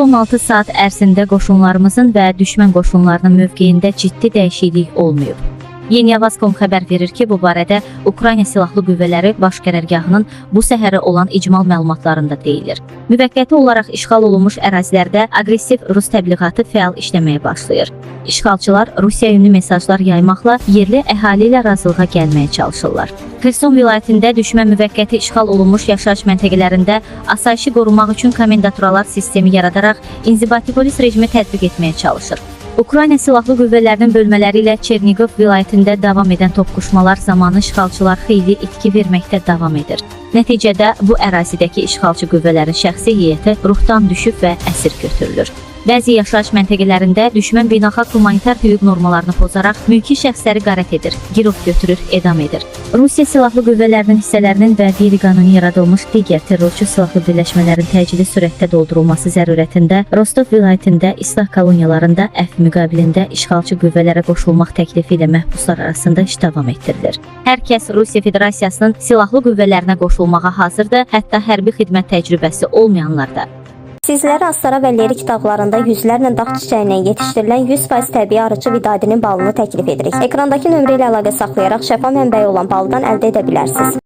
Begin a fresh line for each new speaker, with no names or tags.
Son 6 saat ərzində qoşunlarımızın və düşmən qoşunlarının mövqeyində ciddi dəyişiklik olmayıb. Yeniyavaz.com xəbər verir ki, bu barədə Ukrayna Silahlı Qüvvələri Baş Qərargahının bu səhərə olan icmal məlumatlarında deyilir. Müvəqqəti olaraq işğal olunmuş ərazilərdə aqressiv Rus təbliğatı fəal işləməyə başlayır. İşğalçılar Rusiya yönlü mesajlar yaymaqla yerli əhali ilə razılığa gəlməyə çalışırlar. Xerson vilayətində düşmən müvəqqəti işğal olunmuş yaşayış məntəqələrində asayişi qorumaq üçün komendanturalar sistemi yaradaraq inzibati polis rejimi tətbiq etməyə çalışır. Ukrayna Silahlı Qüvvələrinin bölmələri ilə Çerniqov vilayətində davam edən toqquşmalar zamanı işğalçılar xeyli itki verməkdə davam edir. Nəticədə bu ərazidəki işğalçı qüvvələrin şəxsi heyəti ruhdan düşüb və əsir götürülür. Bəzi yaşayış məntəqələrində düşmən beynəlxalq humanitar hüquq normalarını pozaraq mülki şəxsləri qarət edir, girov götürür, edam edir. Rusiya Silahlı Qüvvələrinin hissələrinin və qeyri-qanuni yaradılmış digər terrorçu silahlı birləşmələrin təcili sürətdə doldurulması zərurətində Rostov vilayətində islah koloniyalarında əfv müqabilində işğalçı qüvvələrə qoşulmaq təklifi ilə məhbuslar arasında iş davam etdirilir. Hər kəs Rusiya Federasiyasının silahlı qüvvələrinə qoşulmağa hazırdır, hətta hərbi xidmət təcrübəsi olmayanlar da.
Sizlərə Astara və Lirik dağlarında yüzlərlə dağ çiçəyindən yetişdirilən 100% təbii arıcı vidadinin balını təklif edirik. Ekrandakı nömrə ilə əlaqə saxlayaraq şəfa mənbəyi olan baldan əldə edə bilərsiniz.